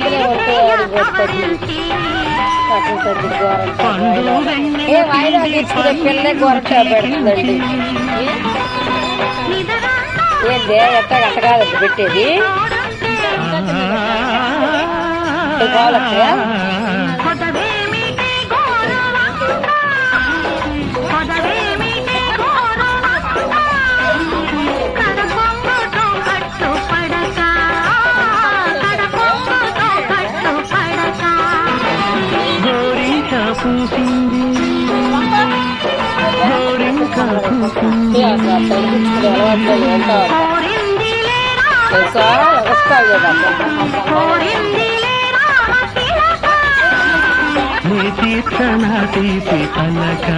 పెట్టుకోవచ్చు అసలు ఏ వాయిదా తీసుకునే పెడుతుందండి ఎట్ట కాదండి పెట్టేది కావాలత్తయ్య గోరింక పూసింది గోరింక పూసింది నీ తీసి అలక